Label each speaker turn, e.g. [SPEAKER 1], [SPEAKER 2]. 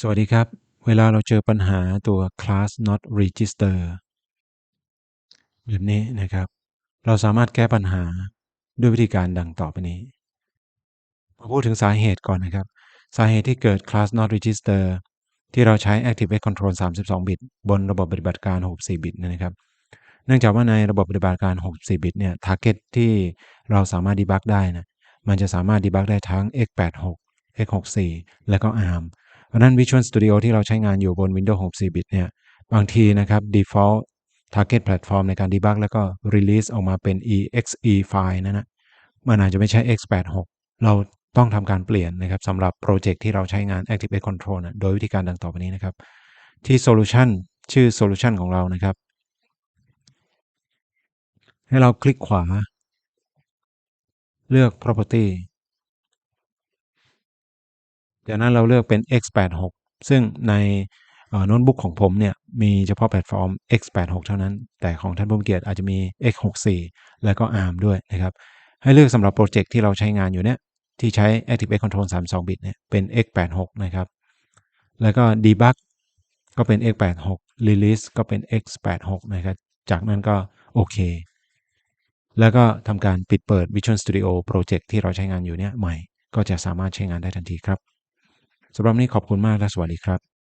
[SPEAKER 1] สวัสดีครับ เวลาเราเจอปัญหาตัว class not register แบบนี้นะครับ เราสามารถแก้ปัญหาด้วยวิธีการดังต่อไปนี้มาพูดถึงสาเหตุก่อนนะครับ สาเหตุที่เกิด class not register ที่เราใช้ activate control 32 บิต บนระบบปฏิบัติการ 64 บิตนะครับ เนื่องจากว่าในระบบปฏิบัติการ 64 บิตเนี่ย target ที่เราสามารถ debug ได้นะ มันจะสามารถ debug ได้ทั้ง x86 x64 และก็ ARM เพราะนั้น Visual Studio ที่เราใช้งานอยู่บน Windows 64บิตเนี่ย บางทีนะครับ default target platform ในการ debug แล้วก็ release ออกมาเป็น exe ไฟล์นั่นนะมันอาจจะไม่ใช่ x86 เราต้องทำการเปลี่ยนนะครับสำหรับโปรเจกต์ที่เราใช้งาน Activate Control นะโดยวิธีการดังต่อไปนี้นะครับ ที่ Solution ชื่อ Solution ของเรานะครับ ให้เราคลิกขวา เลือก Property จากนั้นเราเลือกเป็น x86 ซึ่งในโน้ตบุ๊กของผมเนี่ยมีเฉพาะแพลตฟอร์ม x86 เท่านั้น แต่ของท่านผู้เกียรติอาจจะมี x64 แล้วก็ ARM ด้วยนะครับ ให้เลือกสำหรับโปรเจกต์ที่เราใช้งานอยู่เนี่ยที่ใช้ ActiveX Control 32 บิตเนี่ยเป็น x86 นะครับ แล้วก็ Debug ก็เป็น x86 Release ก็เป็น x86 นะครับ จากนั้นก็โอเค แล้วก็ทำการปิดเปิด Visual Studio Project ที่เราใช้งานอยู่เนี่ยใหม่ ก็จะสามารถใช้งานได้ทันทีครับ สำหรับนี้ขอบคุณมากและสวัสดีครับ